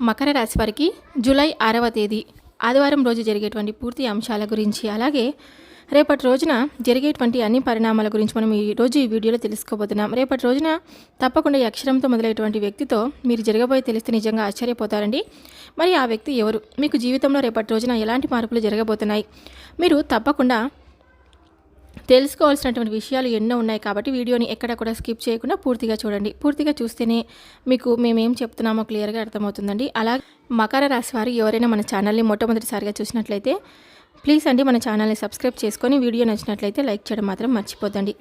మకర రాశి వారికి జూలై ఆరవ తేదీ ఆదివారం రోజు జరిగేటువంటి పూర్తి అంశాల గురించి అలాగే రేపటి రోజున జరిగేటువంటి అన్ని పరిణామాల గురించి మనం ఈ రోజు ఈ వీడియోలో తెలుసుకోబోతున్నాం. రేపటి రోజున తప్పకుండా ఈ అక్షరంతో మొదలైనటువంటి వ్యక్తితో మీరు జరగబోయే తెలిస్తే నిజంగా ఆశ్చర్యపోతారండి. మరి ఆ వ్యక్తి ఎవరు? మీకు జీవితంలో రేపటి రోజున ఎలాంటి మార్పులు జరగబోతున్నాయి? మీరు తప్పకుండా తెలుసుకోవాల్సినటువంటి విషయాలు ఎన్నో ఉన్నాయి కాబట్టి వీడియోని ఎక్కడ కూడా స్కిప్ చేయకుండా పూర్తిగా చూడండి. పూర్తిగా చూస్తేనే మీకు మేమేం చెప్తున్నామో క్లియర్గా అర్థమవుతుందండి. అలా మకర రాశి వారు ఎవరైనా మన ఛానల్ని మొట్టమొదటిసారిగా చూసినట్లయితే ప్లీజ్ అండి మన ఛానల్ని సబ్స్క్రైబ్ చేసుకొని వీడియో నచ్చినట్లయితే లైక్ చేయడం మాత్రం మర్చిపోద్దండి.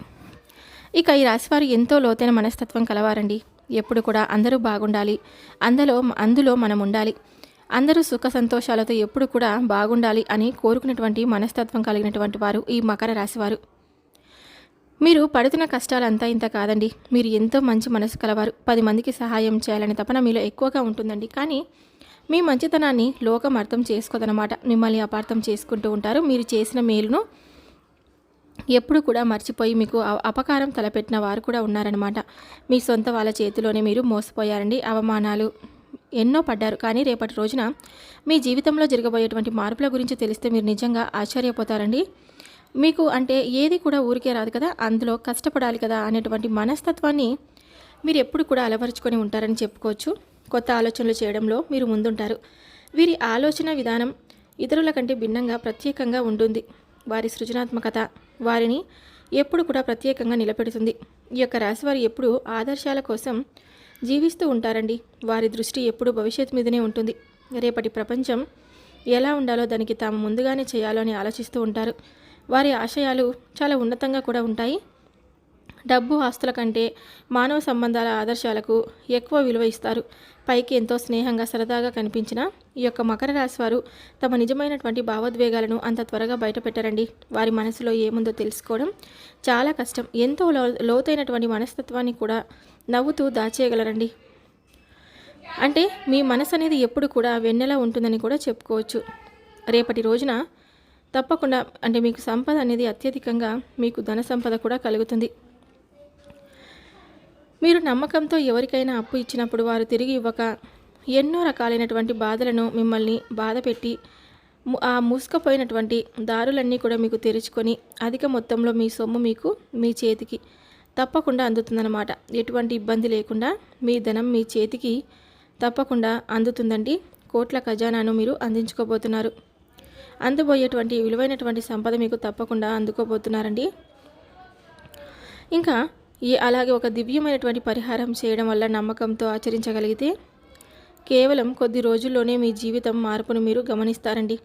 ఇక ఈ రాశివారు ఎంతో లోతైన మనస్తత్వం కలవారండి. ఎప్పుడు కూడా అందరూ బాగుండాలి. అందులో అందులో మనం ఉండాలి. అందరూ సుఖ సంతోషాలతో ఎప్పుడు కూడా బాగుండాలి అని కోరుకున్నటువంటి మనస్తత్వం కలిగినటువంటి వారు ఈ మకర రాశివారు మీరు పడుతున్న కష్టాలంతా ఇంత కాదండి. మీరు ఎంతో మంచి మనసు కలవారు. పది మందికి సహాయం చేయాలనే తపన మీలో ఎక్కువగా ఉంటుందండి. కానీ మీ మంచితనాన్ని లోకం అర్థం చేసుకోదనమాట మిమ్మల్ని అపార్థం చేసుకుంటూ ఉంటారు. మీరు చేసిన మేలును ఎప్పుడు కూడా మర్చిపోయి మీకు అపకారం తలపెట్టిన వారు కూడా ఉన్నారనమాట మీ సొంత వాళ్ళ చేతిలోనే మీరు మోసపోయారండి. అవమానాలు ఎన్నో పడ్డారు. కానీ రేపటి రోజున మీ జీవితంలో జరగబోయేటువంటి మార్పుల గురించి తెలిస్తే మీరు నిజంగా ఆశ్చర్యపోతారండి. మీకు అంటే ఏది కూడా ఊరికే రాదు కదా అందులో కష్టపడాలి కదా అనేటువంటి మనస్తత్వాన్ని మీరు ఎప్పుడు కూడా అలవరుచుకొని ఉంటారని చెప్పుకోవచ్చు. కొత్త ఆలోచనలు చేయడంలో మీరు ముందుంటారు. వీరి ఆలోచన విధానం ఇతరుల కంటే భిన్నంగా ప్రత్యేకంగా ఉంటుంది. వారి సృజనాత్మకత వారిని ఎప్పుడు కూడా ప్రత్యేకంగా నిలబెడుతుంది. ఈ యొక్క రాశివారు ఎప్పుడు ఆదర్శాల కోసం జీవిస్తూ ఉంటారండి. వారి దృష్టి ఎప్పుడు భవిష్యత్తు మీదనే ఉంటుంది. రేపటి ప్రపంచం ఎలా ఉండాలో దానికి తాము ముందుగానే చేయాలో అని ఆలోచిస్తూ ఉంటారు. వారి ఆశయాలు చాలా ఉన్నతంగా కూడా ఉంటాయి. డబ్బు ఆస్తుల కంటే మానవ సంబంధాల ఆదర్శాలకు ఎక్కువ విలువ ఇస్తారు. పైకి ఎంతో స్నేహంగా సరదాగా కనిపించిన ఈ యొక్క మకర రాశి వారు తమ నిజమైనటువంటి భావోద్వేగాలను అంత త్వరగా బయటపెట్టరండి. వారి మనసులో ఏముందో తెలుసుకోవడం చాలా కష్టం. ఎంతో లో లోతైనటువంటి మనస్తత్వాన్ని కూడా నవ్వుతూ దాచేయగలరండి. అంటే మీ మనసు అనేది ఎప్పుడు కూడా వెన్నెలా ఉంటుందని కూడా చెప్పుకోవచ్చు. రేపటి రోజున తప్పకుండా అంటే మీకు సంపద అనేది అత్యధికంగా మీకు ధన సంపద కూడా కలుగుతుంది. మీరు నమ్మకంతో ఎవరికైనా అప్పు ఇచ్చినప్పుడు వారు తిరిగి ఇవ్వక ఎన్నో రకాలైనటువంటి బాధలను మిమ్మల్ని బాధపెట్టి ఆ మూసుకుపోయినటువంటి దారులన్నీ కూడా మీకు తెరుచుకొని అధిక మొత్తంలో మీ సొమ్ము మీకు మీ చేతికి తప్పకుండా అందుతుందన్నమాట. ఎటువంటి ఇబ్బంది లేకుండా మీ ధనం మీ చేతికి తప్పకుండా అందుతుందండి. కోట్ల ఖజానాను మీరు అందించుకోబోతున్నారు. అందుబోయేటువంటి విలువైనటువంటి సంపద మీకు తప్పకుండా అందుకోబోతున్నారండి. ఇంకా ఈ అలాగే ఒక దివ్యమైనటువంటి పరిహారం చేయడం వల్ల నమ్మకంతో ఆచరించగలిగితే కేవలం కొద్ది రోజుల్లోనే మీ జీవితం మార్పును మీరు గమనిస్తారండి.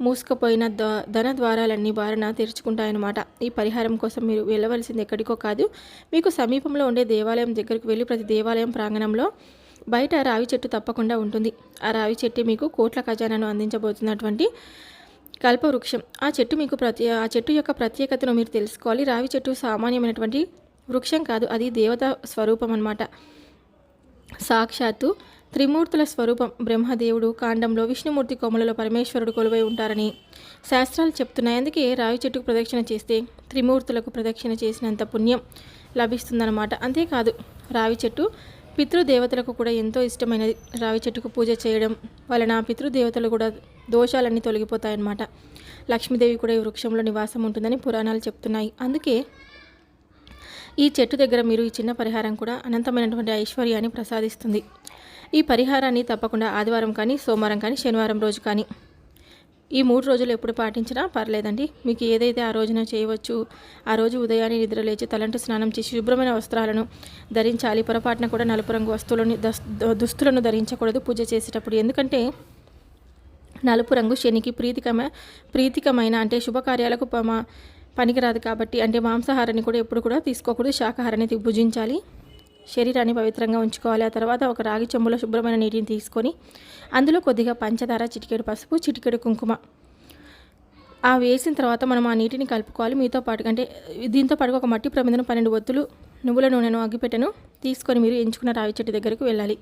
మూసుకుపోయిన ద ధన ద్వారాలన్నీ బారిన తెరుచుకుంటాయన్నమాట. ఈ పరిహారం కోసం మీరు వెళ్ళవలసింది ఎక్కడికో కాదు మీకు సమీపంలో ఉండే దేవాలయం దగ్గరకు వెళ్ళి ప్రతి దేవాలయం ప్రాంగణంలో బయట రావి చెట్టు తప్పకుండా ఉంటుంది. ఆ రావి చెట్టు మీకు కోట్ల ఖజానాను అందించబోతున్నటువంటి కల్పవృక్షం. ఆ చెట్టు మీకు ప్రతి ఆ చెట్టు యొక్క ప్రత్యేకతను మీరు తెలుసుకోవాలి. రావి చెట్టు సామాన్యమైనటువంటి వృక్షం కాదు. అది దేవత స్వరూపం అన్నమాట. సాక్షాత్తు త్రిమూర్తుల స్వరూపం. బ్రహ్మదేవుడు కాండంలో విష్ణుమూర్తి కొమ్మలలో పరమేశ్వరుడు కొలువై ఉంటారని శాస్త్రాలు చెప్తున్నాయి. అందుకే రావి చెట్టుకు ప్రదక్షిణ చేస్తే త్రిమూర్తులకు ప్రదక్షిణ చేసినంత పుణ్యం లభిస్తుందన్నమాట. అంతేకాదు రావి చెట్టు పితృదేవతలకు కూడా ఎంతో ఇష్టమైనది రావి చెట్టుకు పూజ చేయడం వలన పితృదేవతలు కూడా దోషాలన్నీ తొలగిపోతాయన్నమాట. లక్ష్మీదేవి కూడా ఈ వృక్షంలో నివాసం ఉంటుందని పురాణాలు చెప్తున్నాయి. అందుకే ఈ చెట్టు దగ్గర మీరు ఈ చిన్న పరిహారం కూడా అనంతమైనటువంటి ఐశ్వర్యాన్ని ప్రసాదిస్తుంది. ఈ పరిహారాన్ని తప్పకుండా ఆదివారం కానీ సోమవారం కానీ శనివారం రోజు కానీ ఈ మూడు రోజులు ఎప్పుడు పాటించినా పర్లేదండి. మీకు ఏదైతే ఆ రోజున చేయవచ్చు ఆ రోజు ఉదయాన్నే నిద్ర లేచి తలంటు స్నానం చేసి శుభ్రమైన వస్త్రాలను ధరించాలి. పొరపాటున కూడా నలుపు రంగు వస్తువులను దుస్తులను ధరించకూడదు పూజ చేసేటప్పుడు. ఎందుకంటే నలుపు రంగు శనికి ప్రీతికమ ప్రీతికమైన అంటే శుభకార్యాలకు పమ పనికిరాదు కాబట్టి అంటే మాంసాహారాన్ని కూడా ఎప్పుడు కూడా తీసుకోకూడదు. శాకాహారాన్ని భుజించాలి. శరీరాన్ని పవిత్రంగా ఉంచుకోవాలి. ఆ తర్వాత ఒక రాగి చెంబులో శుభ్రమైన నీటిని తీసుకొని అందులో కొద్దిగా పంచదార చిటికెడు పసుపు చిటికెడు కుంకుమ. ఆ వేసిన తర్వాత మనం ఆ నీటిని కలుపుకోవాలి. మీతో పాటు అంటే దీంతో పాటు ఒక మట్టి ప్రమిదను పన్నెండు ఒత్తులు నువ్వుల నూనెను అగ్గిపెట్టెను తీసుకొని మీరు ఎంచుకున్న రావి చెట్టు దగ్గరకు వెళ్ళాలి.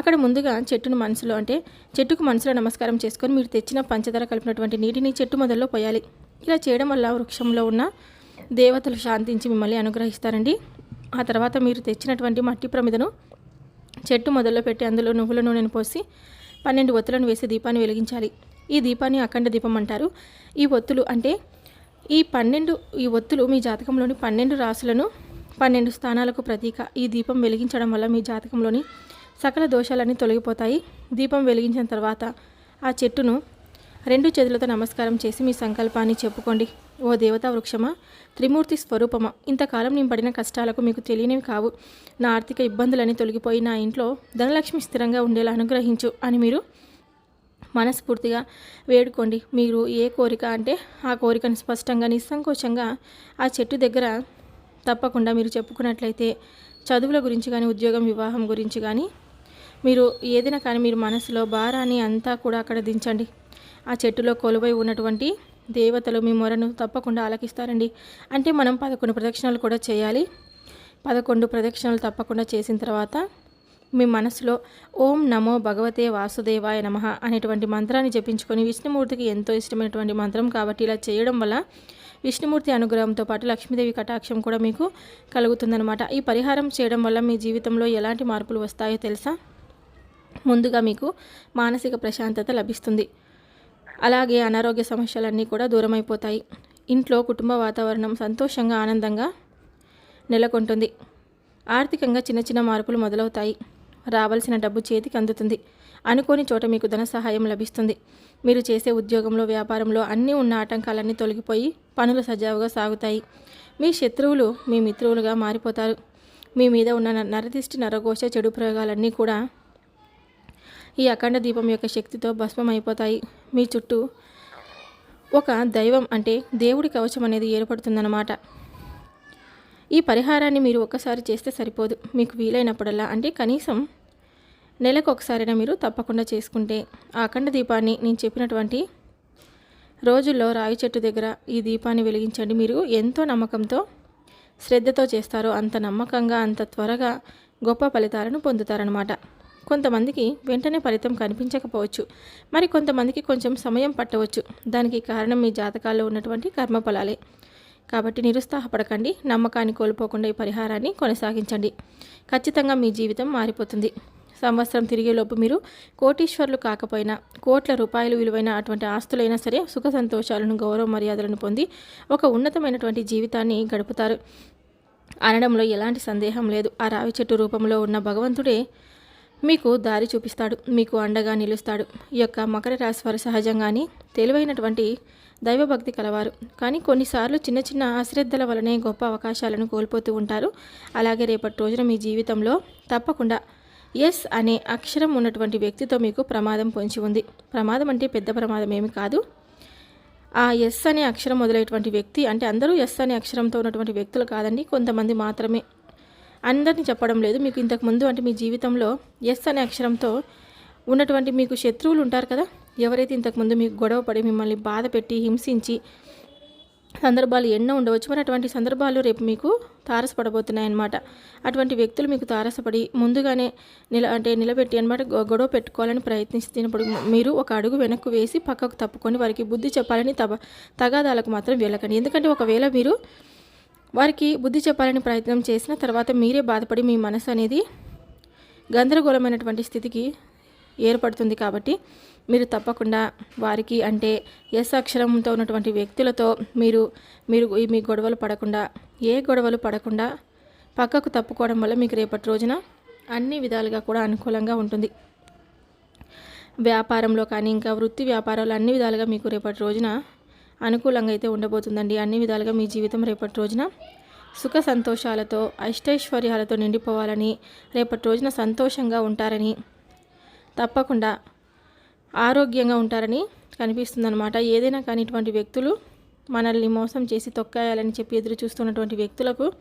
అక్కడ ముందుగా చెట్టును మనసులో అంటే చెట్టుకు మనసులో నమస్కారం చేసుకొని మీరు తెచ్చిన పంచదార కలిపినటువంటి నీటిని చెట్టు మొదల్లో పోయాలి. ఇలా చేయడం వల్ల వృక్షంలో ఉన్న దేవతలు శాంతించి మిమ్మల్ని అనుగ్రహిస్తారండి. ఆ తర్వాత మీరు తెచ్చినటువంటి మట్టి ప్రమిదను చెట్టు మొదల్లో పెట్టి అందులో నువ్వుల నూనెను పోసి పన్నెండు ఒత్తులను వేసి దీపాన్ని వెలిగించాలి. ఈ దీపాన్ని అఖండ దీపం అంటారు. ఈ ఒత్తులు అంటే ఈ పన్నెండు ఈ ఒత్తులు మీ జాతకంలోని పన్నెండు రాసులను పన్నెండు స్థానాలకు ప్రతీక. ఈ దీపం వెలిగించడం వల్ల మీ జాతకంలోని సకల దోషాలన్నీ తొలగిపోతాయి. దీపం వెలిగించిన తర్వాత ఆ చెట్టును రెండు చేతులతో నమస్కారం చేసి మీ సంకల్పాన్ని చెప్పుకోండి. ఓ దేవతా వృక్షమా త్రిమూర్తి స్వరూపమా ఇంతకాలం నేను పడిన కష్టాలకు మీకు తెలియనివి కావు. నా ఆర్థిక ఇబ్బందులని తొలగిపోయి నా ఇంట్లో ధనలక్ష్మి స్థిరంగా ఉండేలా అనుగ్రహించు అని మీరు మనస్ఫూర్తిగా వేడుకోండి. మీరు ఏ కోరిక అంటే ఆ కోరికను స్పష్టంగా నిస్సంకోచంగా ఆ చెట్టు దగ్గర తప్పకుండా మీరు చెప్పుకున్నట్లయితే చదువుల గురించి కానీ ఉద్యోగం వివాహం గురించి కానీ మీరు ఏదైనా కానీ మీరు మనసులో భారాన్ని అంతా కూడా అక్కడ దించండి. ఆ చెట్టులో కొలువై ఉన్నటువంటి దేవతలు మీ మొరను తప్పకుండా ఆలకిస్తారండి. అంటే మనం పదకొండు ప్రదక్షిణలు కూడా చేయాలి. పదకొండు ప్రదక్షిణలు తప్పకుండా చేసిన తర్వాత మీ మనసులో ఓం నమో భగవతే వాసుదేవాయ నమ అనేటువంటి మంత్రాన్ని జపించుకొని విష్ణుమూర్తికి ఎంతో ఇష్టమైనటువంటి మంత్రం కాబట్టి ఇలా చేయడం వల్ల విష్ణుమూర్తి అనుగ్రహంతో పాటు లక్ష్మీదేవి కటాక్షం కూడా మీకు కలుగుతుందనమాట ఈ పరిహారం చేయడం వల్ల మీ జీవితంలో ఎలాంటి మార్పులు వస్తాయో తెలుసా? ముందుగా మీకు మానసిక ప్రశాంతత లభిస్తుంది. అలాగే అనారోగ్య సమస్యలన్నీ కూడా దూరమైపోతాయి. ఇంట్లో కుటుంబ వాతావరణం సంతోషంగా ఆనందంగా నెలకొంటుంది. ఆర్థికంగా చిన్న చిన్న మార్పులు మొదలవుతాయి. రావాల్సిన డబ్బు చేతికి అందుతుంది. అనుకోని చోట మీకు ధన సహాయం లభిస్తుంది. మీరు చేసే ఉద్యోగంలో వ్యాపారంలో అన్నీ ఉన్న ఆటంకాలన్నీ తొలగిపోయి పనులు సజావుగా సాగుతాయి. మీ శత్రువులు మీ మిత్రువులుగా మారిపోతారు. మీ మీద ఉన్న నరదిష్టి నరఘోష చెడు ప్రయోగాలన్నీ కూడా ఈ అఖండ దీపం యొక్క శక్తితో భస్మం అయిపోతాయి మీ చుట్టూ ఒక దైవం అంటే దేవుడి కవచం అనేది ఏర్పడుతుందన్నమాట. ఈ పరిహారాన్ని మీరు ఒక్కసారి చేస్తే సరిపోదు. మీకు వీలైనప్పుడల్లా అంటే కనీసం నెలకు ఒకసారైనా మీరు తప్పకుండా చేసుకుంటే. ఆ అఖండ దీపాన్ని నేను చెప్పినటువంటి రోజుల్లో రావి చెట్టు దగ్గర ఈ దీపాన్ని వెలిగించండి. మీరు ఎంతో నమ్మకంతో శ్రద్ధతో చేస్తారో అంత నమ్మకంగా అంత త్వరగా గొప్ప ఫలితాలను పొందుతారనమాట కొంతమందికి వెంటనే ఫలితం కనిపించకపోవచ్చు. మరి కొంతమందికి కొంచెం సమయం పట్టవచ్చు. దానికి కారణం మీ జాతకాల్లో ఉన్నటువంటి కర్మఫలాలే. కాబట్టి నిరుత్సాహపడకండి. నమ్మకాన్ని కోల్పోకుండా ఈ పరిహారాన్ని కొనసాగించండి. ఖచ్చితంగా మీ జీవితం మారిపోతుంది. సంవత్సరం తిరిగేలోపు మీరు కోటీశ్వర్లు కాకపోయినా కోట్ల రూపాయలు విలువైన అటువంటి ఆస్తులైనా సరే సుఖ సంతోషాలను గౌరవ మర్యాదలను పొంది ఒక ఉన్నతమైనటువంటి జీవితాన్ని గడుపుతారు. అనడంలో ఎలాంటి సందేహం లేదు. ఆ రావి చెట్టు రూపంలో ఉన్న భగవంతుడే మీకు దారి చూపిస్తాడు మీకు అండగా నిలుస్తాడు. ఈ యొక్క మకర రాశి వారు సహజంగానే తెలివైనటువంటి దైవభక్తి కలవారు. కానీ కొన్నిసార్లు చిన్న చిన్న అశ్రద్ధల వలనే గొప్ప అవకాశాలను కోల్పోతూ ఉంటారు. అలాగే రేపటి రోజున మీ జీవితంలో తప్పకుండా ఎస్ అనే అక్షరం ఉన్నటువంటి వ్యక్తితో మీకు ప్రమాదం పొంచి ఉంది. ప్రమాదం అంటే పెద్ద ప్రమాదం ఏమి కాదు. ఆ ఎస్ అనే అక్షరం మొదలైనటువంటి వ్యక్తి అంటే అందరూ ఎస్ అనే అక్షరంతో ఉన్నటువంటి వ్యక్తులు కాదండి. కొంతమంది మాత్రమే అందరినీ చెప్పడం లేదు. మీకు ఇంతకుముందు అంటే మీ జీవితంలో ఎస్ అనే అక్షరంతో ఉన్నటువంటి మీకు శత్రువులు ఉంటారు కదా? ఎవరైతే ఇంతకుముందు మీకు గొడవ పడి మిమ్మల్ని బాధ పెట్టి హింసించి సందర్భాలు ఎన్నో ఉండవచ్చు. మరి అటువంటి సందర్భాలు రేపు మీకు తారసపడబోతున్నాయన్నమాట. అటువంటి వ్యక్తులు మీకు తారసపడి ముందుగానే నిల అంటే నిలబెట్టి అనమాట గొడవ పెట్టుకోవాలని ప్రయత్నిస్తున్నప్పుడు మీరు ఒక అడుగు వెనక్కు వేసి పక్కకు తప్పుకొని వారికి బుద్ధి చెప్పాలని తగ తగాదాలకు మాత్రం వెళ్ళకండి. ఎందుకంటే ఒకవేళ మీరు వారికి బుద్ధి చెప్పాలని ప్రయత్నం చేసిన తర్వాత మీరే బాధపడి మీ మనసు అనేది గందరగోళమైనటువంటి స్థితికి ఏర్పడుతుంది కాబట్టి మీరు తప్పకుండా వారికి అంటే ఎస్ అక్షరంతో ఉన్నటువంటి వ్యక్తులతో మీరు మీరు మీ గొడవలు పడకుండా ఏ గొడవలు పడకుండా పక్కకు తప్పుకోవడం వల్ల మీకు రేపటి రోజున అన్ని విధాలుగా కూడా అనుకూలంగా ఉంటుంది. వ్యాపారంలో కానీ ఇంకా వృత్తి వ్యాపారాలు అన్ని విధాలుగా మీకు రేపటి రోజున అనుకూలంగా అయితే ఉండబోతుందండి. అన్ని విధాలుగా మీ జీవితం రేపటి రోజున సుఖ సంతోషాలతో అష్టైశ్వర్యాలతో నిండిపోవాలని రేపటి రోజున సంతోషంగా ఉంటారని తప్పకుండా ఆరోగ్యంగా ఉంటారని కనిపిస్తుందన్నమాట. ఏదైనా కానీ ఇటువంటి వ్యక్తులు మనల్ని మోసం చేసి తొక్కాయాలని చెప్పి ఎదురు చూస్తున్నటువంటి వ్యక్తులకు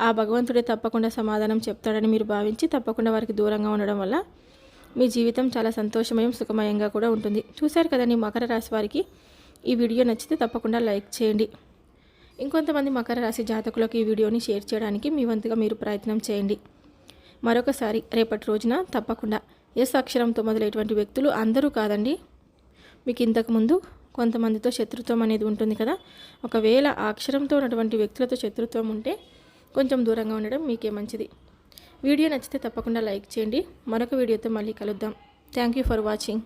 ఆ భగవంతుడే తప్పకుండా సమాధానం చెప్తాడని మీరు భావించి తప్పకుండా వారికి దూరంగా ఉండడం వల్ల మీ జీవితం చాలా సంతోషమయం సుఖమయంగా కూడా ఉంటుంది. చూశారు కదండి మకర రాశి వారికి ఈ వీడియో నచ్చితే తప్పకుండా లైక్ చేయండి. ఇంకొంతమంది మకర రాశి జాతకులకు ఈ వీడియోని షేర్ చేయడానికి మీ వంతుగా మీరు ప్రయత్నం చేయండి. మరొకసారి రేపటి రోజున తప్పకుండా ఎస్ అక్షరంతో మొదలైనటువంటి వ్యక్తులు అందరూ కాదండి. మీకు ఇంతకుముందు కొంతమందితో శత్రుత్వం అనేది ఉంటుంది కదా. ఒకవేళ ఆ అక్షరంతో ఉన్నటువంటి వ్యక్తులతో శత్రుత్వం ఉంటే కొంచెం దూరంగా ఉండడం మీకే మంచిది. వీడియో నచ్చితే తప్పకుండా లైక్ చేయండి. మరొక వీడియోతో మళ్ళీ కలుద్దాం. Thank you for watching.